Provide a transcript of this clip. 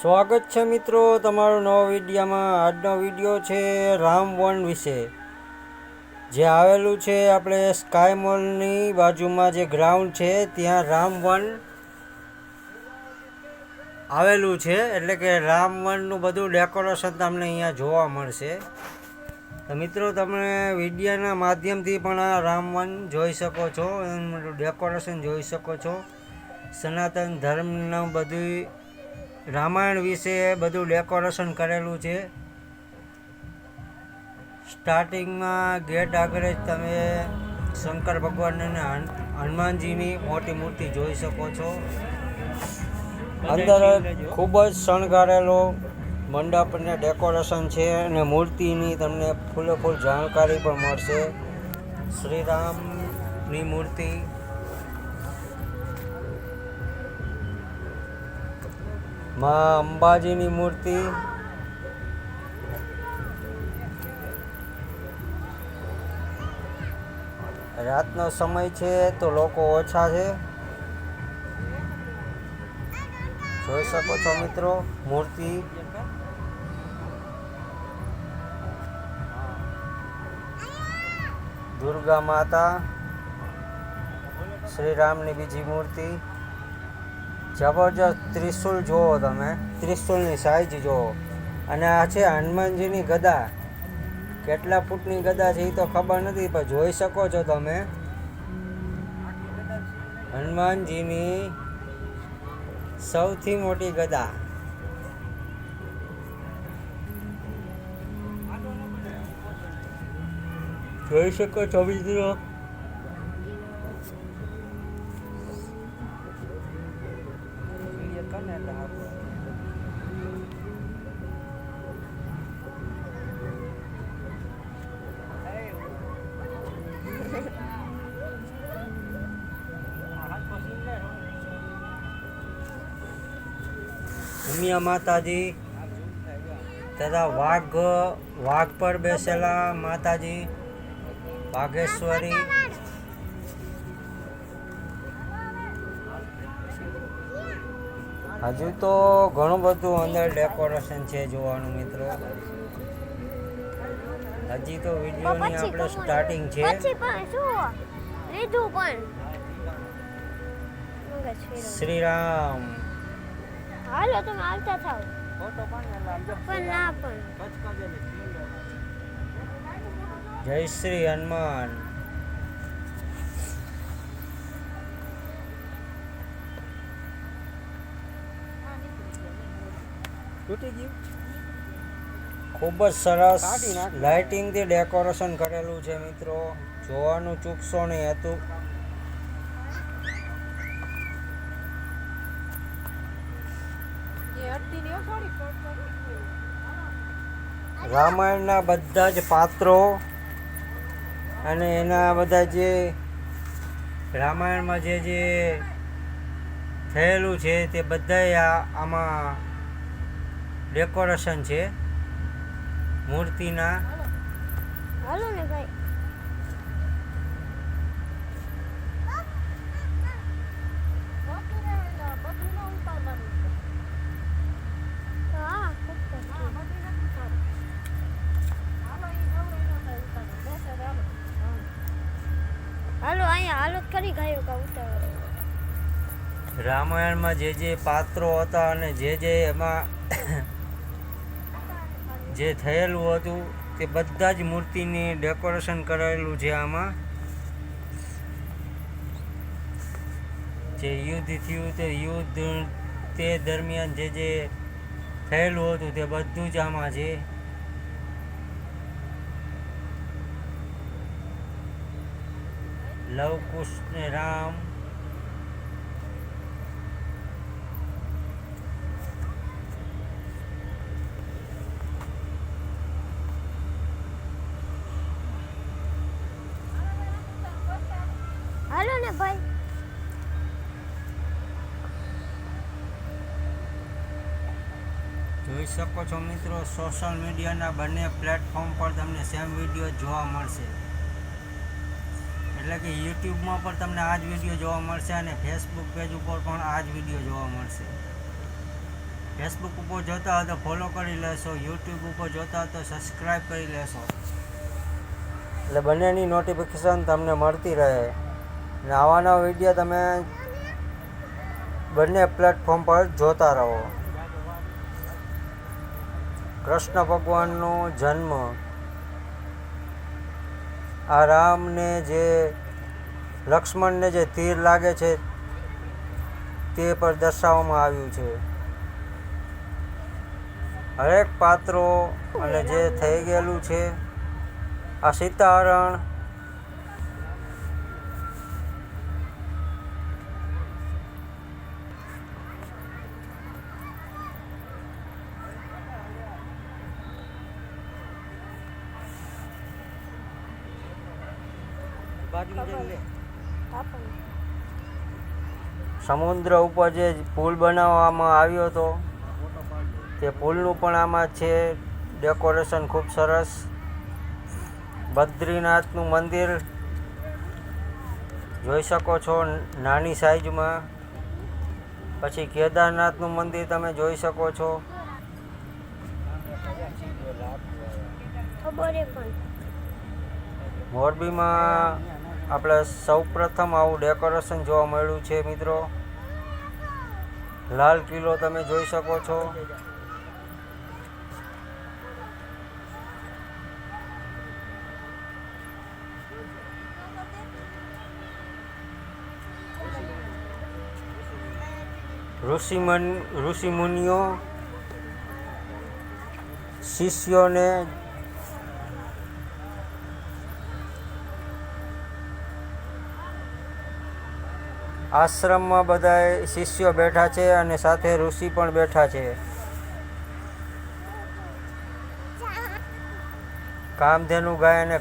સ્વાગત છે મિત્રો તમારો નવો વિડીયામાં. આજનો વીડિયો છે રામ વન વિશે. જે આવેલું છે આપણે સ્કાય મોલની બાજુમાં જે ગ્રાઉન્ડ છે, ત્યાં રામ વન આવેલું છે. એટલે કે રામ વનનું બધું ડેકોરેશન તમને અહીંયા જોવા મળશે. તો મિત્રો, તમે વિડીયાના માધ્યમથી પણ આ રામ વન જોઈ શકો છો. ડેકોરેશન જોઈ શકો છો. સનાતન ધર્મનું બધું રામાયણ વિશે બધું ડેકોરેશન કરેલું છે. સ્ટાર્ટિંગમાં ગેટ આગળ જ તમે શંકર ભગવાન અને હનુમાનજીની મોટી મૂર્તિ જોઈ શકો છો. અંદર ખૂબ જ શણગારેલો મંડપ અને ડેકોરેશન છે અને મૂર્તિની તમને ફૂલે ફૂલ જાણકારી પણ મળશે. શ્રીરામની મૂર્તિ માં અંબાજીની મૂર્તિ. રાતનો સમય છે તો લોકો ઓછા છે. જોઈ શકો છો મિત્રો, મૂર્તિ. દુર્ગા માતા. શ્રીરામની બીજી મૂર્તિ. જબરજસ્ત ત્રિશુલ જુઓ તમે. ત્રિશુલની સાઈઝ જુઓ. અને આ છે હનુમાનજીની ગદા. કેટલા ફૂટની ગદા છે એ તો ખબર નથી, પણ જોઈ શકો છો તમે. હનુમાનજીની સૌથી મોટી ગદા. જોઈ શકો છો મિત્રો ઉમિયા માતાજી તથા વાઘ વાઘ પર બેસેલા માતાજી વાઘેશ્વરી. હજુ તો ઘણું બધું અંદર ડેકોરેશન છે જોવાનું મિત્રો. હજી તો વિડીયોની આપણે સ્ટાર્ટિંગ છે. શ્રીરામ. હાલો તમે આવતા થાવ પણ ના પણ જય શ્રી હનુમાન. તૂટી ગયું? ખૂબ જ સરસ લાઇટિંગથી ડેકોરેશન કરેલું છે મિત્રો. જોવાનું ચૂકશો નહીં હતું રામાયણના બધા જ પાત્રો અને એના બધા જે રામાયણમાં જે જે થયેલું છે તે બધાય આમાં ડેકોરેશન છે, મૂર્તિના. ભાઈ. હાલો અહીંયા હાલો કરી ગયો કા રામાયણમાં જે જે પાત્રો હતા અને જે જે એમાં જે થયેલું હતું તે બધા જ મૂર્તિની ડેકોરેશન કરેલું છે આમાં. જે યુદ્ધ થયું તે યુદ્ધ તે દરમિયાન જે જે થયેલું હતું તે બધું જ આમાં છે. લવ કૃષ્ણ રામ. હાલો ને ભાઈ. જોઈ શકો છો મિત્રો સોશિયલ મીડિયાના બંને પ્લેટફોર્મ પર તમને સેમ વીડિયો જોવા મળશે. એટલે કે યુટ્યુબમાં પણ તમને આ જ વીડિયો જોવા મળશે અને ફેસબુક પેજ ઉપર પણ આ જ વીડિયો જોવા મળશે. ફેસબુક ઉપર જોતા હોય તો ફોલો કરી લેશો યુટ્યુબ ઉપર જોતા હોય તો સબસ્ક્રાઈબ કરી લેશો. એટલે બંનેની નોટિફિકેશન તમને મળતી રહે. અને આવા નવા વીડિયો તમે બંને પ્લેટફોર્મ પર જોતા રહો. કૃષ્ણ ભગવાનનો જન્મ આ રામને જે લક્ષ્મણને જે તીર લાગે છે, તે પર દર્શાવવામાં આવ્યું છે. હરેક પાત્રો અને જે થઈ ગયેલું છે, આ સીતાહરણ સમુદ્ર ઉપર જે પુલ બનાવવામાં આવ્યો હતો, તે પુલનું પણ આમાં છે. ડેકોરેશન ખૂબ સરસ. બદ્રીનાથનું મંદિર જોઈ શકો છો નાની સાઈઝમાં. પછી કેદારનાથનું મંદિર તમે જોઈ શકો છો. મોરબીમાં આપણે સૌપ્રથમ આવું ડેકોરેશન જોવા મળ્યું છે, મિત્રો. લાલ કિલ્લો તમે જોઈ શકો છો. ઋષિમન, ઋષિમુનિઓ, શિષ્યોને આશ્રમમાં બધા શિષ્યો બેઠા છે અને સાથે ઋષિ પણ બેઠા છે. કામધેનુ ગાય અને